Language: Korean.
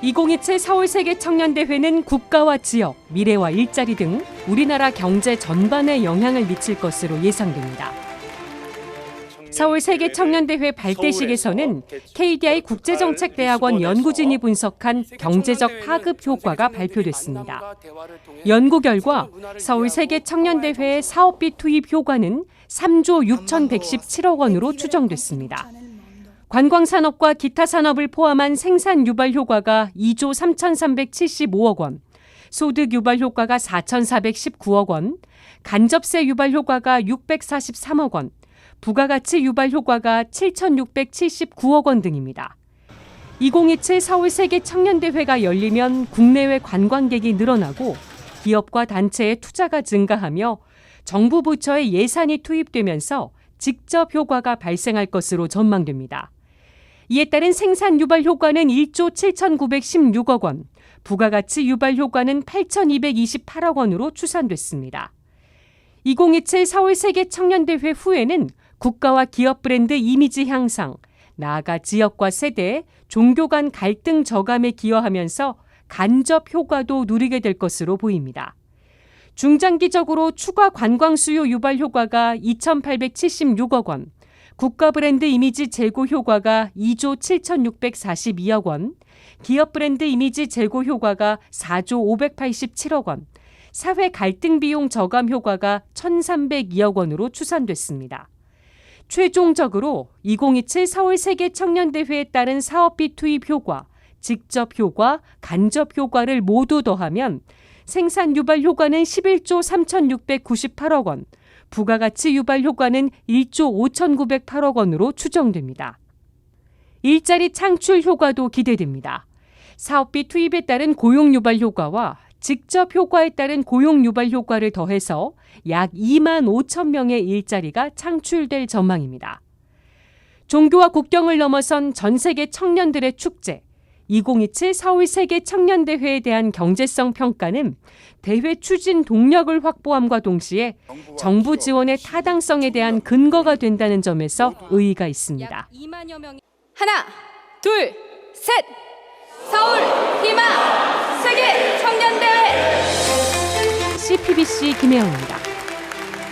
2027 서울 세계 청년 대회는 국가와 지역, 미래와 일자리 등 우리나라 경제 전반에 영향을 미칠 것으로 예상됩니다. 서울 세계 청년 대회 발대식에서는 KDI 국제정책대학원 연구진이 분석한 경제적 파급 효과가 발표됐습니다. 연구 결과 서울 세계 청년 대회의 사업비 투입 효과는 3조 6,117억 원으로 추정됐습니다. 관광산업과 기타 산업을 포함한 생산 유발 효과가 2조 3,375억 원, 소득 유발 효과가 4,419억 원, 간접세 유발 효과가 643억 원, 부가가치 유발 효과가 7,679억 원 등입니다. 2027 서울 세계 청년대회가 열리면 국내외 관광객이 늘어나고 기업과 단체의 투자가 증가하며 정부 부처의 예산이 투입되면서 직접 효과가 발생할 것으로 전망됩니다. 이에 따른 생산 유발 효과는 1조 7,916억 원, 부가가치 유발 효과는 8,228억 원으로 추산됐습니다. 2027 서울 세계 청년대회 후에는 국가와 기업 브랜드 이미지 향상, 나아가 지역과 세대, 종교 간 갈등 저감에 기여하면서 간접 효과도 누리게 될 것으로 보입니다. 중장기적으로 추가 관광 수요 유발 효과가 2,876억 원, 국가 브랜드 이미지 제고 효과가 2조 7,642억 원, 기업 브랜드 이미지 제고 효과가 4조 587억 원, 사회 갈등 비용 저감 효과가 1,302억 원으로 추산됐습니다. 최종적으로 2027 서울 세계 청년대회에 따른 사업비 투입 효과, 직접 효과, 간접 효과를 모두 더하면 생산 유발 효과는 11조 3,698억 원, 부가가치 유발 효과는 1조 5,908억 원으로 추정됩니다. 일자리 창출 효과도 기대됩니다. 사업비 투입에 따른 고용 유발 효과와 직접 효과에 따른 고용 유발 효과를 더해서 약 2만 5천 명의 일자리가 창출될 전망입니다. 종교와 국경을 넘어선 전 세계 청년들의 축제 2027 서울 세계 청년 대회에 대한 경제성 평가는 대회 추진 동력을 확보함과 동시에 정부 지원의 타당성에 대한 근거가 된다는 점에서 의의가 있습니다. 하나, 둘, 셋! 서울 희망 세계 청년 대회! CPBC 김혜영입니다.